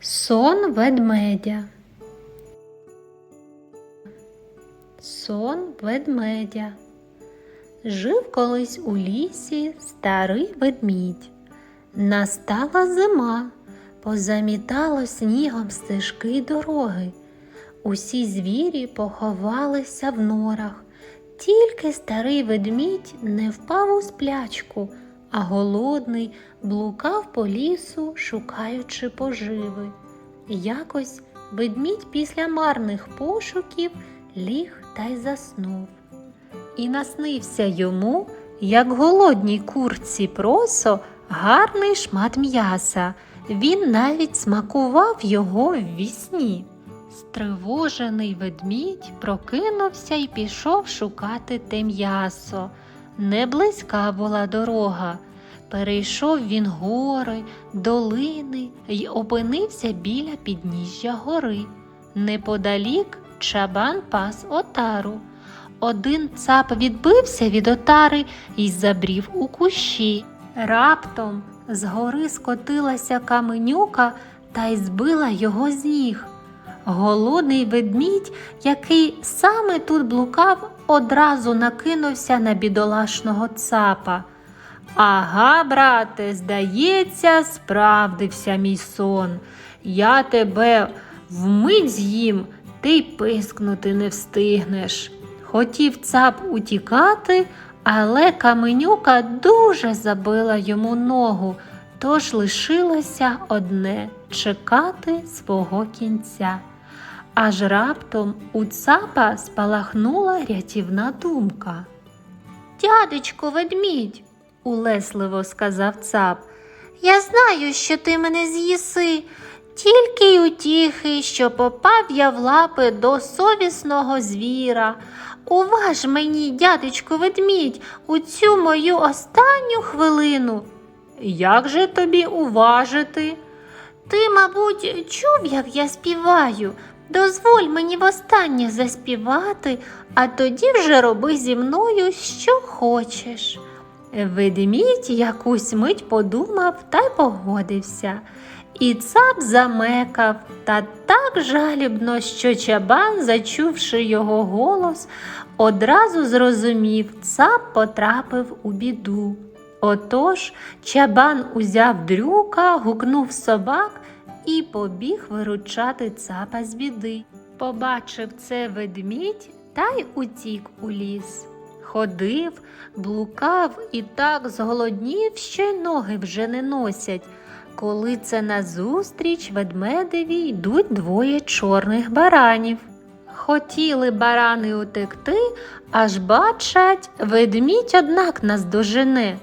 Сон ведмедя. Сон ведмедя. Жив колись у лісі старий ведмідь. Настала зима, позамітало снігом стежки й дороги. Усі звірі поховалися в норах, тільки старий ведмідь не впав у сплячку, а голодний блукав по лісу, шукаючи поживи. Якось ведмідь після марних пошуків ліг та й заснув. І наснився йому, як голодній курці просо, гарний шмат м'яса. Він навіть смакував його в вісні. Стривожений ведмідь прокинувся і пішов шукати те м'ясо. Не близька була дорога. Перейшов він гори, долини й опинився біля підніжжя гори. Неподалік чабан пас отару. Один цап відбився від отари і забрів у кущі. Раптом з гори скотилася каменюка та й збила його з ніг. Голодний ведмідь, який саме тут блукав, одразу накинувся на бідолашного цапа. Ага, брате, здається, справдився мій сон. Я тебе вмить з'їм, ти пискнути не встигнеш. Хотів цап утікати, але каменюка дуже забила йому ногу, тож лишилося одне чекати свого кінця. Аж раптом у цапа спалахнула рятівна думка. Дядечко ведмідь, улесливо сказав цап, я знаю, що ти мене з'їси, тільки й утіхи, що попав я в лапи до совісного звіра. Уваж мені, дядечко ведмідь, у цю мою останню хвилину. Як же тобі уважити? Ти, мабуть, чув, як я співаю. Дозволь мені востаннє заспівати, а тоді вже роби зі мною, що хочеш. Ведмідь якусь мить подумав та й погодився. І цап замекав та так жалібно, що чабан, зачувши його голос, одразу зрозумів, цап потрапив у біду. Отож чабан узяв дрюка, гукнув собак і побіг виручати цапа з біди. Побачив це ведмідь та й утік у ліс. Ходив, блукав і так зголоднів, що й ноги вже не носять. Коли це назустріч ведмедеві йдуть двоє чорних баранів. Хотіли барани утекти, аж бачать, ведмідь однак наздожене.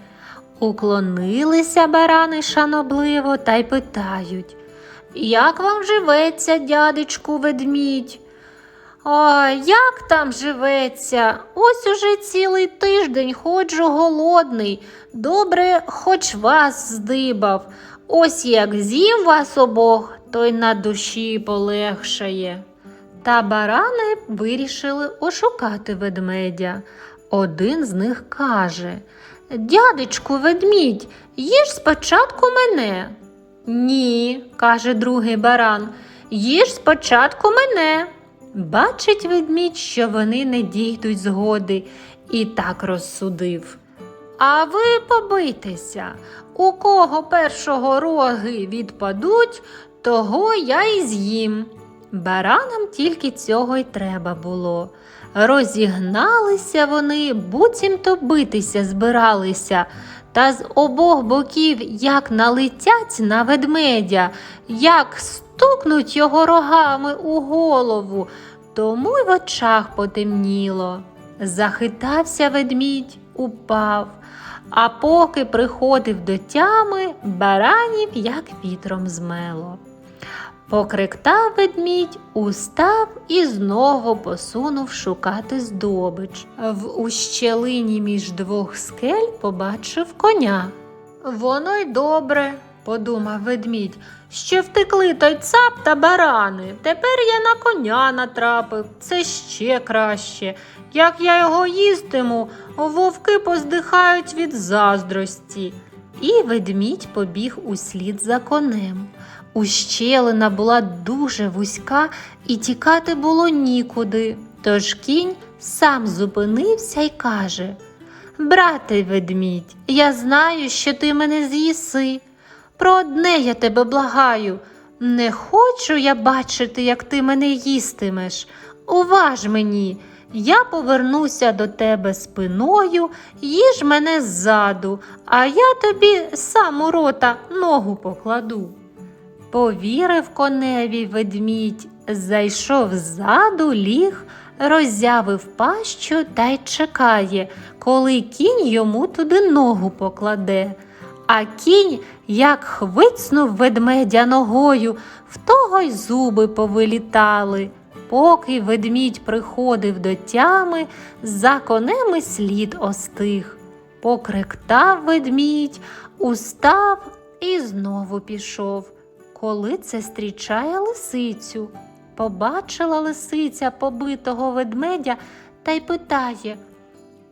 Уклонилися барани шанобливо та й питають Як вам живеться, дядечку ведмідь? Ой, як там живеться? Ось уже цілий тиждень ходжу голодний. Добре, хоч вас здибав. Ось як з'їм вас обох, то й на душі полегшає. Та барани вирішили ошукати ведмедя. Один з них каже Дядечку ведмідь, їж спочатку мене. Ні, каже другий баран, їж спочатку мене. Бачить ведмідь, що вони не дійдуть згоди, і так розсудив. А ви побийтеся, у кого першого роги відпадуть, того я і з'їм. Баранам тільки цього й треба було. Розігналися вони, буцімто битися збиралися, та з обох боків як налетять на ведмедя, як стукнуть його рогами у голову, тому й в очах потемніло. Захитався ведмідь, упав, а поки приходив до тями, баранів як вітром змело. Покриктав ведмідь, устав і знову посунув шукати здобич. В ущелині між двох скель побачив коня. Воно й добре, подумав ведмідь, що втекли той цап та барани. Тепер я на коня натрапив. Це ще краще. Як я його їстиму, вовки поздихають від заздрості. І ведмідь побіг услід за конем. Ущелина була дуже вузька і тікати було нікуди. Тож кінь сам зупинився й каже: Брате ведмідь, я знаю, що ти мене з'їси. Про одне я тебе благаю. Не хочу я бачити, як ти мене їстимеш. Уваж мені, я повернуся до тебе спиною, їж мене ззаду, а я тобі сам у рота ногу покладу. Повірив коневі ведмідь, зайшов ззаду, ліг, роззявив пащу та й чекає, коли кінь йому туди ногу покладе. А кінь, як хвицнув ведмедя ногою, в того й зуби повилітали. Поки ведмідь приходив до тями, за конем і слід остиг. Покректав ведмідь, устав і знову пішов. Коли це зустрічає лисицю. Побачила лисиця побитого ведмедя та й питає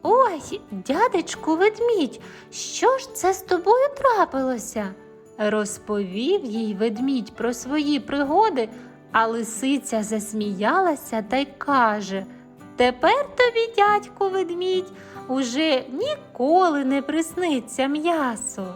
Ой, дядечку ведмідь, що ж це з тобою трапилося? Розповів їй ведмідь про свої пригоди, а лисиця засміялася та й каже Тепер тобі, дядьку ведмідь, уже ніколи не присниться м'ясо.